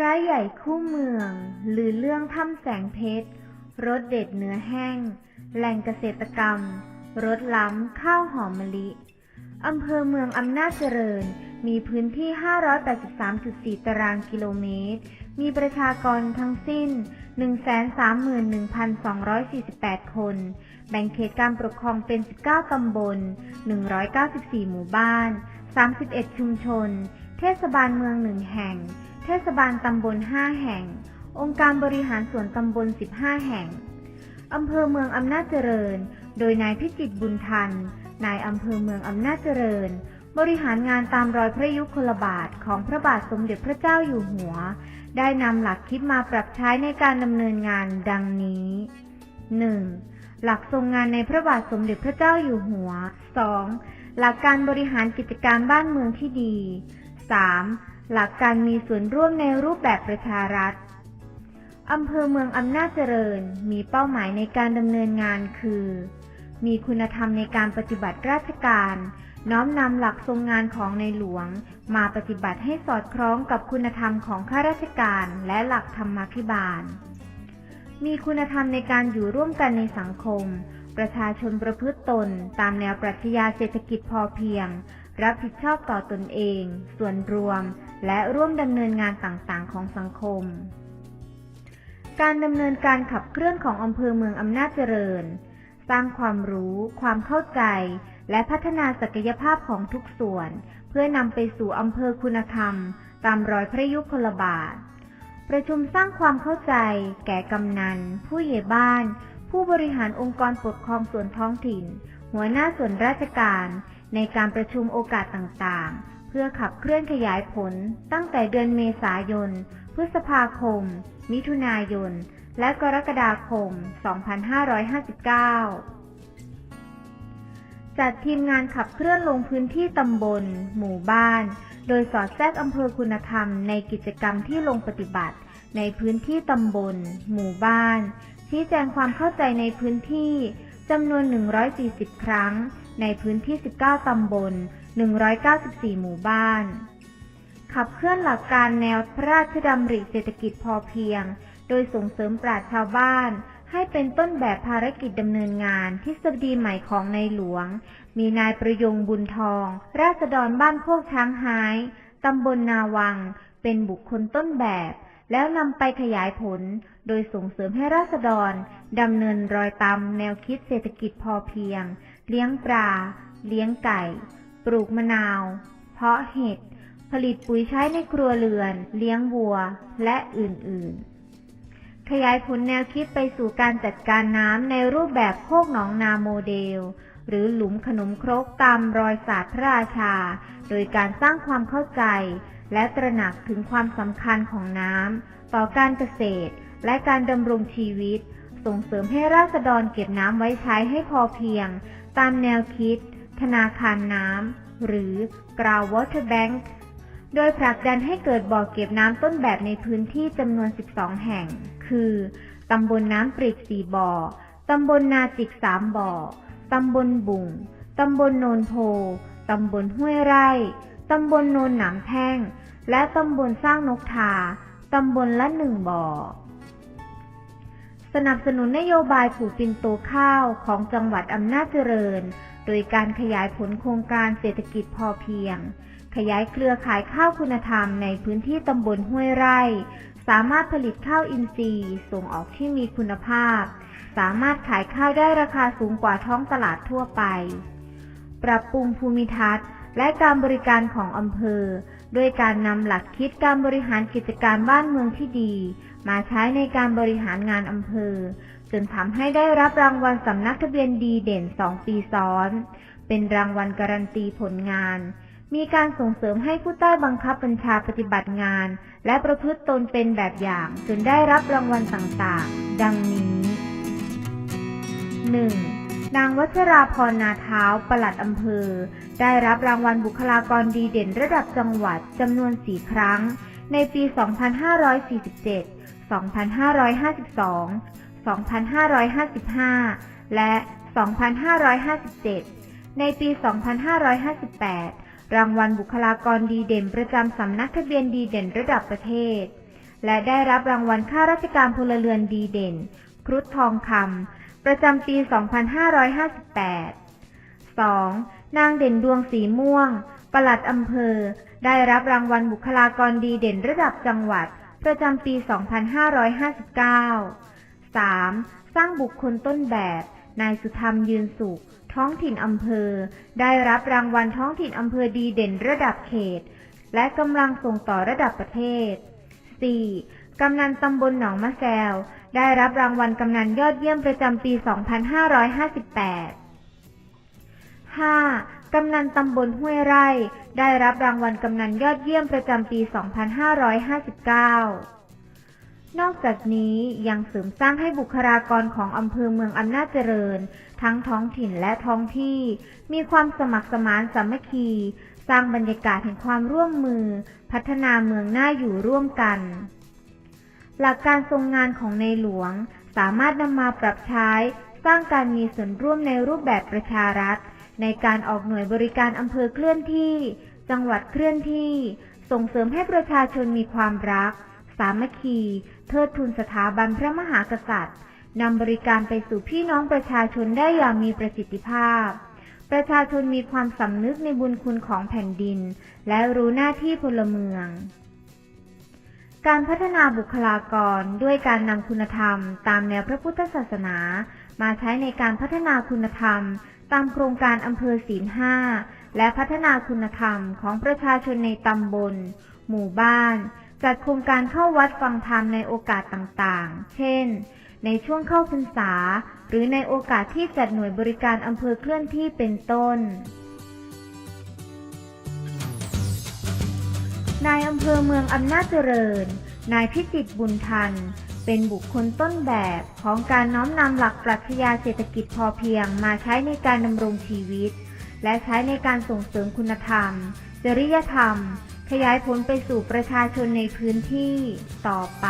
ระใหญ่คู่เมือง หรือเรื่องถ้ำแสงเพชรรสเด็ดเนื้อแห้ง แหล่งเกษตรกรรมรสล้ำข้าวหอมมะลิอำเภอเมืองอำนาจเจริญ มีพื้นที่ 583.4 ตารางกิโลเมตร มีประชากรทั้งสิ้น 131,248 คน แบ่งเขตการปกครองเป็น 19 ตำบล 194 หมู่บ้าน 31 ชุมชน เทศบาลเมืองหนึ่งแห่ง เทศบาลตำบล5แห่ง องค์การบริหารส่วนตำบล 15 แห่ง อำเภอเมืองอำนาจเจริญ โดยนายพิจิตรบุญทัน นายอำเภอเมืองอำนาจเจริญ บริหารงานตามรอยพระยุคลบาทของพระบาทสมเด็จพระเจ้าอยู่หัว ได้นำหลักคิดมาปรับใช้ในการดำเนินงานดังนี้ 1. หลักทรงงานในพระบาทสมเด็จพระเจ้าอยู่หัว 2. หลักการบริหารกิจการบ้านเมืองที่ดี 3. หลักการมีส่วนร่วมในรูปแบบประชารัฐอำเภอเมืองอำนาจเจริญมีเป้าหมายในการดำเนินงานคือ มีคุณธรรมในการปฏิบัติราชการ น้อมนำหลักทรงงานของในหลวง มาปฏิบัติให้สอดคล้องกับคุณธรรมของข้าราชการและหลักธรรมาภิบาล มีคุณธรรมในการอยู่ร่วมกันในสังคม ประชาชนประพฤติตน ตามแนวปรัชญาเศรษฐกิจพอเพียง รับผิดชอบต่อตนเอง ส่วนรวม และร่วมดำเนินงานต่างๆ ของสังคม การดำเนินการขับเคลื่อนของอำเภอเมืองอำนาจเจริญ สร้างความรู้ ความเข้าใจ และพัฒนาศักยภาพของทุกส่วน เพื่อนำไปสู่อำเภอคุณธรรม ตามรอยพระยุคลบาท ประชุมสร้างความเข้าใจ แก่กำนัน ผู้ใหญ่บ้าน ผู้บริหารองค์กรปกครองส่วนท้องถิ่น หัวหน้าส่วนราชการ ในการประชุมโอกาสต่างๆ เพื่อขับเคลื่อนขยายผลตั้งแต่เดือนเมษายน พฤษภาคม มิถุนายน และกรกฎาคม 2559จัดทีมงานขับเคลื่อนลงพื้นที่ตำบล หมู่บ้าน โดยสอดแทรกอำเภอคุณธรรมในกิจกรรมที่ลงปฏิบัติ ในพื้นที่ตำบล หมู่บ้าน ชี้แจงความเข้าใจในพื้นที่จำนวน 140 ครั้ง ในพื้นที่ 19 ตำบล 194 หมู่บ้าน ขับเคลื่อนหลักการแนวพระราชดำริเศรษฐกิจพอเพียง โดยส่งเสริมปราชชาวบ้าน ให้เป็นต้นแบบภารกิจดำเนินงานที่สดีใหม่ของในหลวง มีนายประยงบุญทอง ราษฎรบ้านโคกช้างหายตำบลนาวัง เป็นบุคคลต้นแบบ แล้วนำไปขยายผล โดยส่งเสริมให้ราษฎรดำเนินรอยตามแนวคิดเศรษฐกิจพอเพียง เลี้ยงปลา เลี้ยงไก่ ปลูกมะนาว เพาะเห็ด ผลิตปุ๋ยใช้ในครัวเรือน เลี้ยงวัว และอื่น ๆ ขยายผลแนวคิดไปสู่การจัดการน้ำในรูปแบบโคกหนองนาโมเดล หรือหลุมขนมครกตามรอยศาสตร์พระราชา โดยการสร้างความเข้าใจ และตระหนักถึงความสำคัญของน้ำต่อการเกษตร และการดำรงชีวิตส่งเสริมให้ราษฎรเก็บน้ำไว้ใช้ให้พอเพียง ตามแนวคิด ธนาคารน้ำ หรือ Ground Water Bank โดยผลักดันให้เกิดบ่อเก็บน้ำต้นแบบในพื้นที่จำนวน 12 แห่ง คือ ตำบลน้ำปริก4บ่อ ตำบลนาจิก 3 บ่อ ตำบลบุ่ง ตำบลโนนโพ ตำบลห้วยไร่ ตำบลโนนหนามแท่ง และตำบลสร้างนกทา ตำบลละหนึ่งบ่อ สนับสนุนนโยบายปลูกปินโตข้าวของจังหวัดอำนาจเจริญ โดยการขยายผลโครงการเศรษฐกิจพอเพียง ขยายเครือข่ายข้าวคุณธรรมในพื้นที่ตำบลห้วยไร่ สามารถผลิตข้าวอินทรีย์ ส่งออกที่มีคุณภาพ สามารถขายข้าวได้ราคาสูงกว่าท้องตลาดทั่วไป ปรับปรุงภูมิทัศน์และการบริการของอำเภอ ด้วยการนำหลักคิดการบริหารกิจการบ้านเมืองที่ดี มาใช้ในการบริหารงานอำเภอ จนทำให้ได้รับรางวัลสำนักทะเบียนดีเด่น 2 ปีซ้อน เป็นรางวัลการันตีผลงาน มีการส่งเสริมให้ผู้ใต้บังคับบัญชาปฏิบัติงาน และประพฤติตนเป็นแบบอย่าง จนได้รับรางวัลต่างๆ ดังนี้ 1. นางวัชราพรนาเท้าปลัดอำเภอ ได้รับรางวัลบุคลากรดีเด่นระดับจังหวัดจำนวน4ครั้ง ในปี 2547 2552 2555 และ 2557 ในปี 2558 รางวัลบุคลากรดีเด่นประจำสำนักทะเบียนดีเด่นระดับประเทศ และได้รับรางวัลข้าราชการพลเรือนดีเด่น ครุฑทองคำ ประจำปี 2558 2. นางเด่นดวงสีม่วง ปลัดอำเภอ ได้รับรางวัลบุคลากรดีเด่นระดับจังหวัด ประจำปี 2559 3. สร้างบุคคลต้นแบบ นายสุธรรมยืนสุข ท้องถิ่นอำเภอ ได้รับรางวัลท้องถิ่นอำเภอดีเด่นระดับเขต และกำลังส่งต่อระดับประเทศ 4. กำนันตำบลหนองมะแซว ได้รับรางวัลกำนันยอดเยี่ยมประจำปี 2558 5. กำนันตำบลห้วยไร่ ได้รับรางวัลกำนันยอดเยี่ยมประจำปี 2559 นอกจากนี้ยังเสริมสร้างให้บุคลากรของอำเภอเมืองอำนาจเจริญ ทั้งท้องถิ่นและท้องที่ มีความสมัครสมานสามัคคี สร้างบรรยากาศแห่งความร่วมมือ พัฒนาเมืองน่าอยู่ร่วมกัน หลักการทรงงานของในหลวง สามารถนำมาปรับใช้ สร้างการมีส่วนร่วมในรูปแบบประชารัฐ ในการออกหน่วยบริการอำเภอเคลื่อนที่ จังหวัดเคลื่อนที่ ส่งเสริมให้ประชาชนมีความรัก สามัคคี เทิดทูนสถาบันพระมหากษัตริย์นำบริการไปสู่พี่น้องประชาชนได้อย่างมีประสิทธิภาพ ประชาชนมีความสำนึกในบุญคุณของแผ่นดิน และรู้หน้าที่พลเมือง การพัฒนาบุคลากรด้วยการนำคุณธรรม ตามแนวพระพุทธศาสนา มาใช้ในการพัฒนาคุณธรรม ตามโครงการอำเภอศีลห้าและพัฒนาคุณธรรมของประชาชนในตำบล หมู่บ้าน จัดโครงการเข้าวัดฟังธรรมในโอกาสต่างๆ เช่น ในช่วงเข้าพรรษา หรือในโอกาสที่จัดหน่วยบริการอำเภอเคลื่อนที่เป็นต้น นายอำเภอเมืองอำนาจเจริญ นายพิจิตบุญทัน เป็นบุคคลต้นแบบของการน้อมนำหลักปรัชญาเศรษฐกิจพอเพียงมาใช้ในการดำรงชีวิต และใช้ในการส่งเสริมคุณธรรม จริยธรรม ขยายผลไปสู่ประชาชนในพื้นที่ต่อไป